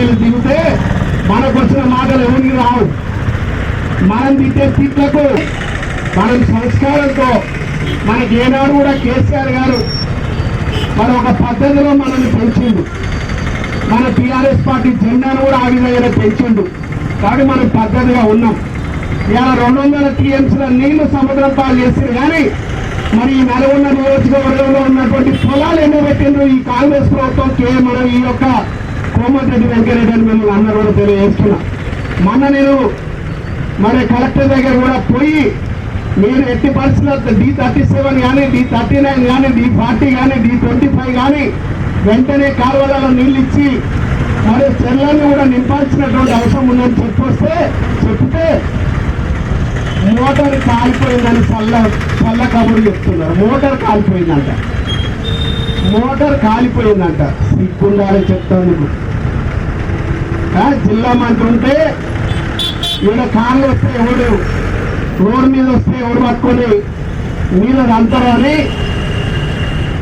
మీరు తింటే మనకు వచ్చిన మాటలు ఎవరికి రావు? మనం తింటే తిట్లకు. మనం సంస్కారంతో మనకి ఏనాడు కూడా కేసీఆర్ గారు మన ఒక పద్ధతిలో మనల్ని పెంచిండు. మన టీఆర్ఎస్ పార్టీ జెండాను కూడా ఆ విధంగా పెంచిండు. కాబట్టి మనం పద్ధతిగా ఉన్నాం. ఇలా రెండు వందల టీఎంసీల నీళ్ళు సముద్రం పాలు చేస్తారు కానీ మరి ఈ నల్గొండ నియోజకవర్గంలో ఉన్నటువంటి పొలాలు ఎన్నో పెట్టిండ్రు? ఈ కాంగ్రెస్ ప్రభుత్వం కే మనం ఈ యొక్క కోమటిరెడ్డి వెంకరెడ్డి అని మిమ్మల్ని అందరూ కూడా తెలియజేస్తున్నా. మొన్న నేను మరి కలెక్టర్ దగ్గర కూడా పోయి మీరు ఎట్టి పరిస్థితుల్లో డి థర్టీ సెవెన్ కానీ డి థర్టీ నైన్ కానీ డి ఫార్టీ కానీ డి ట్వంటీ ఫైవ్ కానీ వెంటనే కాలువలలో నీళ్ళు ఇచ్చి మరి చెర్లన్నీ కూడా నింపాల్సినటువంటి అవసరం ఉందని చెప్పొస్తే చెప్తే మోటార్ కాలిపోయిందని చల్ల చల్ల కబుర్లు చెప్తున్నారు. మోటార్ కాలిపోయిందంట. మోటార్ కాలిపోయిందంట. సిగ్గుండాలని చెప్తాను జిల్లా మంత్రి ఉంటే ఈడ కార్లు వస్తే ఎవడు? రోడ్ మీద వస్తే ఎవడు పట్టుకొని? మీద అంతరాని అని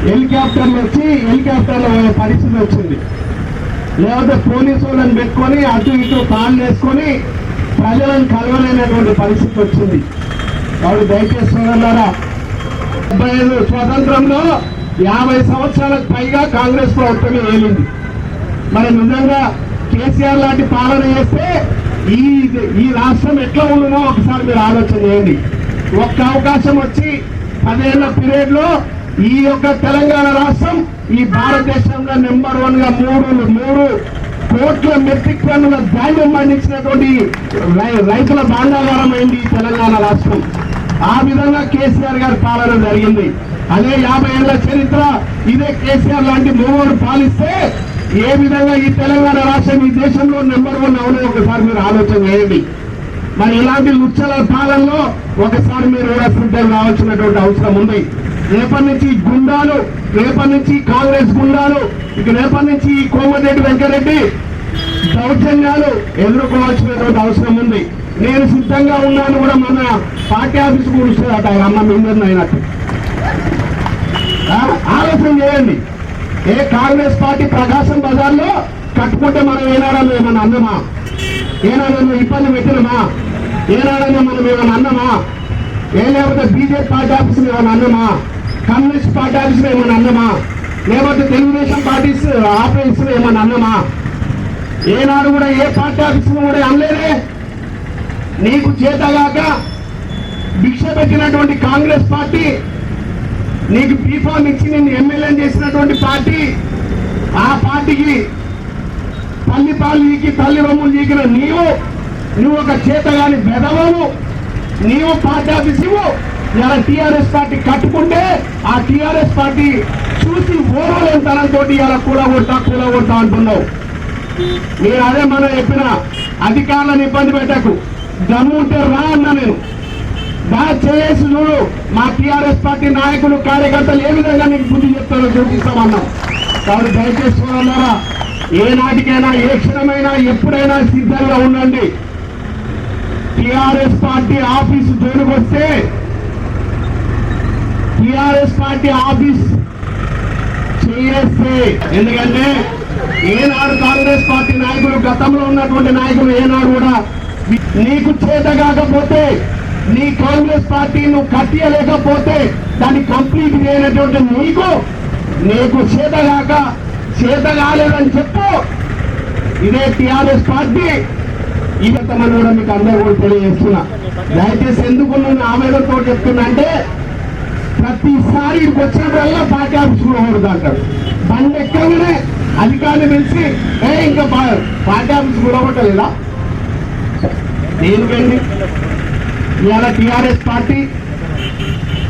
హెలికాప్టర్లు వచ్చి హెలికాప్టర్లో పోయే పరిస్థితి వచ్చింది. లేకపోతే పోలీసు వాళ్ళని పెట్టుకొని అటు ఇటు కాళ్ళు వేసుకొని ప్రజలను కలవలేనటువంటి పరిస్థితి వచ్చింది. కాబట్టి దయచేసి సోదరులారా డెబ్బై ఐదు స్వతంత్రంలో యాభై సంవత్సరాలకు పైగా కాంగ్రెస్ ప్రభుత్వమే ఏలింది. మరి నిజంగా కేసీఆర్ లాంటి పాలన చేస్తే ఈ ఈ రాష్ట్రం ఎట్లా ఉండునో ఒకసారి మీరు ఆలోచన చేయండి. ఒక్క అవకాశం వచ్చి పదేళ్ళ పీరియడ్లో ఈ యొక్క తెలంగాణ రాష్ట్రం ఈ భారతదేశంలో నెంబర్ వన్గా మూడు మూడు కోట్ల మెట్రిక్ టన్నుల ధాన్యం పండించినటువంటి రైతుల భాండాగారం ఈ తెలంగాణ రాష్ట్రం. ఆ విధంగా కేసీఆర్ గారి పాలన జరిగింది. అదే యాభై ఏళ్ళ చరిత్ర. ఇదే కేసీఆర్ లాంటి మూడు పాలిస్తే ఏ విధంగా ఈ తెలంగాణ రాష్ట్రం ఈ దేశంలో నెంబర్ వన్ అవును ఒకసారి మీరు ఆలోచన చేయండి. మరి ఇలాంటి ఉచ్చల పాలనలో ఒకసారి మీరు కూడా సిద్ధం రావాల్సినటువంటి అవసరం ఉంది. రేపటి నుంచి గుండాలు రేపటి నుంచి కాంగ్రెస్ గుండాలు ఇక రేపటి నుంచి ఈ కోమటిరెడ్డి వెంకరెడ్డి దౌర్జన్యాలు ఎదుర్కోవాల్సినటువంటి అవసరం ఉంది. నేను సిద్ధంగా ఉన్నాను కూడా మన పార్టీ ఆఫీస్ కూడా ఆయన అమ్మ మిందని అయినట్టు. ఆలోచన చేయండి. ఏ కాంగ్రెస్ పార్టీ ప్రకాశం బజార్లో కట్టుకుంటే మనం ఏనాడన్నా ఏమన్నా అన్నమా ఏనాడన్నా ఇబ్బంది పెట్టినమా? ఏనాడన్నా మనం ఏమైనా అన్నమా ఏ లేకపోతే బీజేపీ పార్టీ ఆఫీస్ ఏమైనా అన్నమా కమ్యూనిస్ట్ పార్టీ ఆఫీస్ ఏమైనా అన్నమా లేకపోతే తెలుగుదేశం పార్టీస్ ఆఫీస్ ఏమైనా అన్నమా ఏనాడు కూడా ఏ పార్టీ ఆఫీస్ కూడా అనలేదే. నీకు చేతగాక భిక్ష పెట్టినటువంటి కాంగ్రెస్ పార్టీ నీకు బీఫామ్ ఇచ్చి నేను ఎమ్మెల్యే చేసినటువంటి పార్టీ ఆ పార్టీకి తల్లి పాలు ఈకి తల్లి రొమ్ములు ఈకిన నీవు నువ్వు ఒక చేతగాని బెదవవు నీవు పార్టీ ఆఫీసివు ఇలా టీఆర్ఎస్ పార్టీ కట్టుకుంటే ఆ టీఆర్ఎస్ పార్టీ చూసి ఓరలేని తనంతో ఇలా కూలగొడతా కూలగొడతా అంటున్నావు. మీరు అదే మనం చెప్పిన అధికారులను ఇబ్బంది పెట్టకు. దమ్ము ఉంటే రా అన్నా నేను. బాగా చేసి చూడు మా టీఆర్ఎస్ పార్టీ నాయకులు కార్యకర్తలు ఏ విధంగా నీకు బుద్ధి చెప్తారో చూపిస్తామన్నాం కాబట్టి దయచేసి చూడాలరా ఏ నాటికైనా ఏ క్షణమైనా ఎప్పుడైనా సిద్ధంగా ఉండండి. టిఆర్ఎస్ పార్టీ ఆఫీసు జోలికి వస్తే టిఆర్ఎస్ పార్టీ ఆఫీస్ చేస్తే ఎందుకంటే ఏనాడు కాంగ్రెస్ పార్టీ నాయకులు గతంలో ఉన్నటువంటి నాయకులు ఏనాడు కూడా నీకు చేత కాకపోతే నీ కాంగ్రెస్ పార్టీ నువ్వు కట్టియలేకపోతే దాన్ని కంప్లీట్ చేయనటువంటి నీకు నీకు చేత కాక చేత కాలేదని చెప్పు. ఇదే టిఆర్ఎస్ పార్టీ. ఇదంతమంది కూడా మీకు అందరూ కూడా తెలియజేస్తున్నా. దయచేసి ఎందుకు నేను ఆవేదనతో చెప్తున్నా అంటే ప్రతిసారి ఇక్కడికి వచ్చినప్పుడల్లా పార్టీ ఆఫీస్ కూడా కూడదు అంటాడు బండి ఎక్కగానే అధికారులు పిలిచి ఏ ఇంకా పార్టీ ఆఫీస్ కూడా కొట్టలేదా దేనికండి ఇవాళ టీఆర్ఎస్ పార్టీ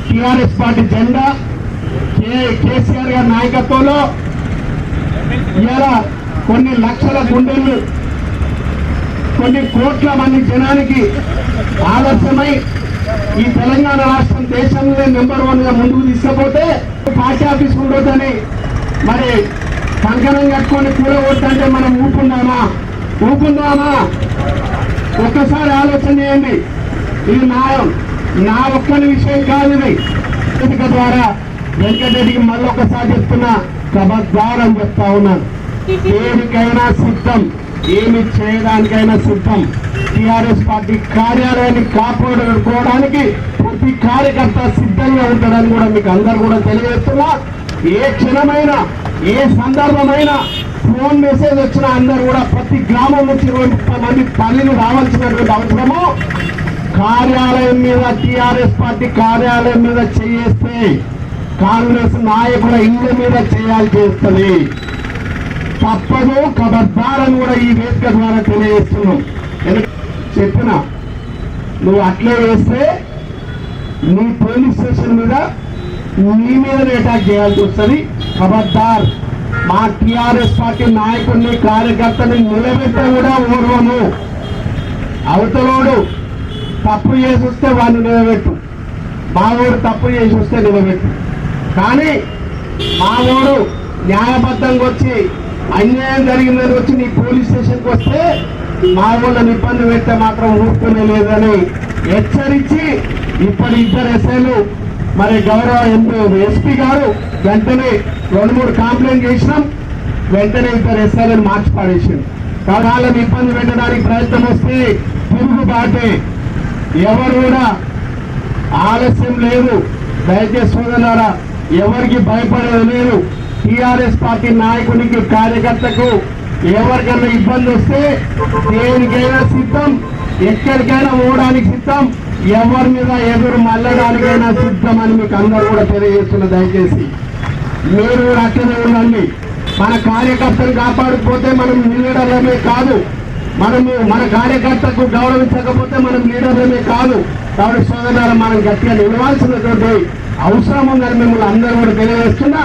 టీఆర్ఎస్ పార్టీ జెండా కే కేసీఆర్ గారి నాయకత్వంలో ఇవాళ కొన్ని లక్షల గుండెలు కొన్ని కోట్ల మంది జనానికి ఆదర్శమై ఈ తెలంగాణ రాష్ట్రం దేశంలో నెంబర్ వన్గా ముందుకు తీసుకపోతే పార్టీ ఆఫీస్ ఉండొద్దని మరి కంకణం కట్టుకొని కూడగొట్టంటే మనం ఊపుందామా ఊపుందామా ఒక్కసారి ఆలోచన చేయండి. ఈ న్యాయం నా ఒక్కని విషయం కాదు ఇది. వేదిక ద్వారా వెంకటరెడ్డికి మళ్ళొకసారి చెప్తున్నా కబద్దార్ అని చెప్తా ఉన్నాను. దేనికైనా సిద్ధం ఏమి చేయడానికైనా సిద్ధం. టిఆర్ఎస్ పార్టీ కార్యాలయాన్ని కాపాడుకోవడానికి ప్రతి కార్యకర్త సిద్ధంగా ఉంటాడని కూడా మీకు అందరు కూడా తెలియజేస్తున్నా. ఏ క్షణమైనా ఏ సందర్భమైనా ఫోన్ మెసేజ్ వచ్చిన అందరు కూడా ప్రతి గ్రామం నుంచి ఇరవై ముప్పై మంది పల్లెలు రావాల్సినటువంటి అవసరము. కార్యాలయం మీద టిఆర్ఎస్ పార్టీ కార్యాలయం మీద చేస్తే కాంగ్రెస్ నాయకుల ఇళ్ళ మీద చేయాల్సి చేస్తుంది. తప్పదు కబద్దారని కూడా ఈ వేదిక ద్వారా తెలియజేస్తున్నాం. చెప్పిన నువ్వు అట్లే వేస్తే నీ పోలీస్ స్టేషన్ మీద నీ మీద అటాక్ చేయాల్సి వస్తుంది. కబద్దార్ మా టిఆర్ఎస్ పార్టీ నాయకుడిని కార్యకర్తని నిలబెట్ట కూడా ఓర్వము అవతలోడు తప్పు చేసి వస్తే వాడిని నిలబెట్టు. మావోడు తప్పు చేసి వస్తే నిలబెట్టు. కానీ మావోడు న్యాయబద్ధంగా వచ్చి అన్యాయం జరిగిందని వచ్చి నీ పోలీస్ స్టేషన్కి వస్తే మా వాళ్ళని ఇబ్బంది పెడితే మాత్రం ఊరుకునే లేదని హెచ్చరించి ఇప్పటి ఇద్దరు ఎస్ఐలు మరి గౌరవ ఎంపీ ఎస్పీ గారు వెంటనే రెండు మూడు కంప్లైంట్ చేసినాం. వెంటనే ఇద్దరు ఎస్ఐలను మార్చి పడేసింది వాళ్ళని ఇబ్బంది పెట్టడానికి ప్రయత్నం వస్తే తిరుగుబాటే. ఎవరు కూడా ఆలస్యం లేదు. దయచేసి సోదరులారా ఎవరికి భయపడేది లేదు. టీఆర్ఎస్ పార్టీ నాయకునికి కార్యకర్తకు ఎవరికైనా ఇబ్బంది వస్తే దేనికైనా సిద్ధం ఎక్కడికైనా పోవడానికి సిద్ధం ఎవరి మీద ఎదురు మళ్ళడానికైనా సిద్ధం అని మీకు అందరూ కూడా తెలియజేస్తున్న దయచేసి మీరు కూడా అట్లనే ఉండండి. మన కార్యకర్తను కాపాడకపోతే మనం లీడర్లమే కాదు. మనము మన కార్యకర్తకు గౌరవించకపోతే మనం లీడర్లమే కాదు. కాబట్టి సోదరులు మనం గట్టిగా నిలవాల్సినటువంటి అవసరం ఉందని మిమ్మల్ని అందరూ కూడా తెలియజేస్తున్నా.